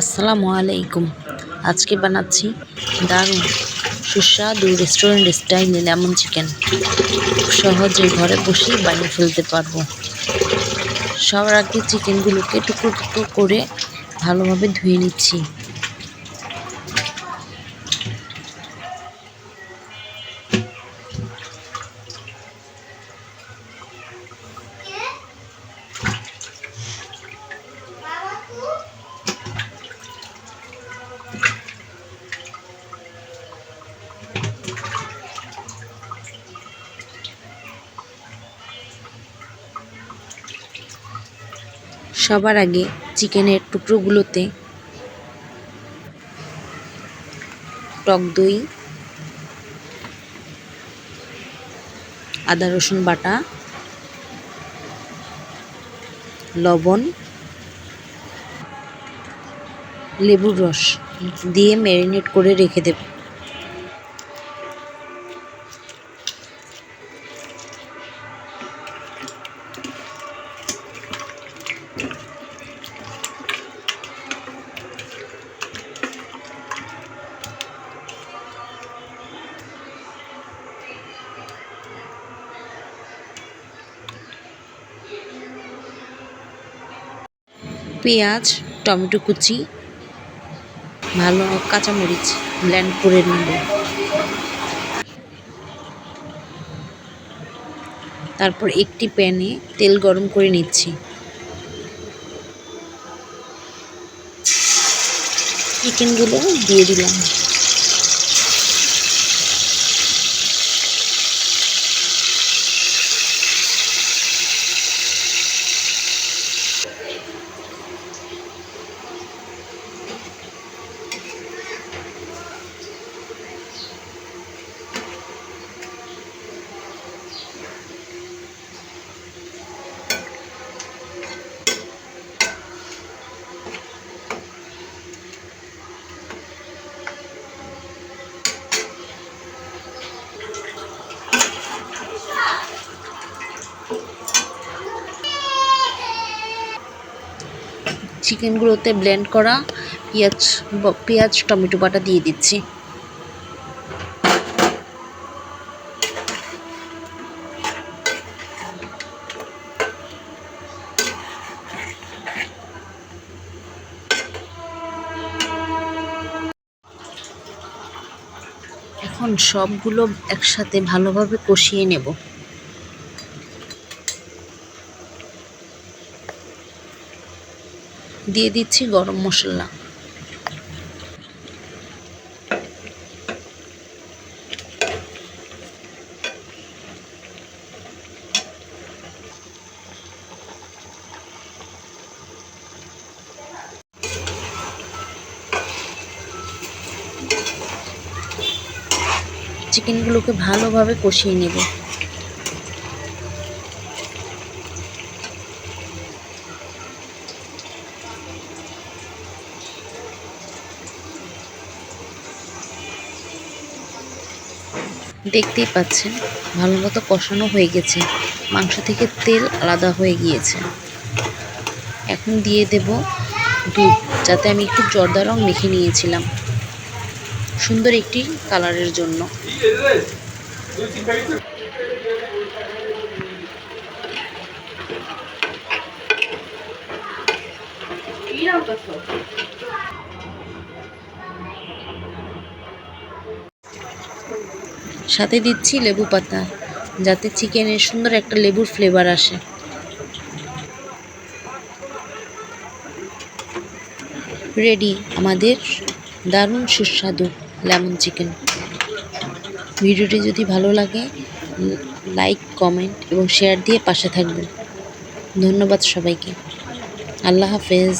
আসসালামু আলাইকুম। আজকে বানাচ্ছি দারুণ, সুস্বাদু রেস্টুরেন্ট স্টাইলে লেমন চিকেন সহজে ঘরে বসেই বানিয়ে ফেলতে পারব। সবার আগে চিকেনগুলোকে টুকরো টুকরো করে ভালোভাবে ধুয়ে নিচ্ছি। সবার আগে চিকেনের টুকরোগুলোতে টক দই, আদা রসুন বাটা, লবণ, লেবুর রস দিয়ে ম্যারিনেট করে রেখে দেব। পেঁয়াজ, টমেটো কুচি, ভালো কাঁচামরিচ ব্ল্যান্ড করে নেব। তারপর একটি প্যানে তেল গরম করে নিচ্ছি। চিকেনগুলো দিয়ে দিলাম। চিকেনগুলোতে ব্লেন্ড করা পেঁয়াজ পেঁয়াজ, টমেটো বাটা দিয়ে দিচ্ছি। এখন সবগুলো একসাথে ভালোভাবে কষিয়ে নেব। দিয়ে দিচ্ছি গরম মশলা। চিকেনগুলোকে ভালোভাবে কষিয়ে নেব। দেখতেই পাচ্ছেন, ভালো মতো কষানো হয়ে গেছে। মাংস থেকে তেল আলাদা হয়ে গিয়েছে। এখন দিয়ে দেব দুধ, যাতে আমি একটু জর্দা রং মেখে নিয়েছিলাম। সুন্দর একটি কালারের জন্য। সাথে দিচ্ছি লেবু পাতা, যাতে চিকেনের সুন্দর একটা লেবুর ফ্লেভার আসে। রেডি আমাদের দারুণ সুস্বাদু লেমন চিকেন ভিডিওটি যদি ভালো লাগে লাইক কমেন্ট এবং শেয়ার দিয়ে পাশে থাকবেন। ধন্যবাদ সবাইকে। আল্লাহ হাফেজ।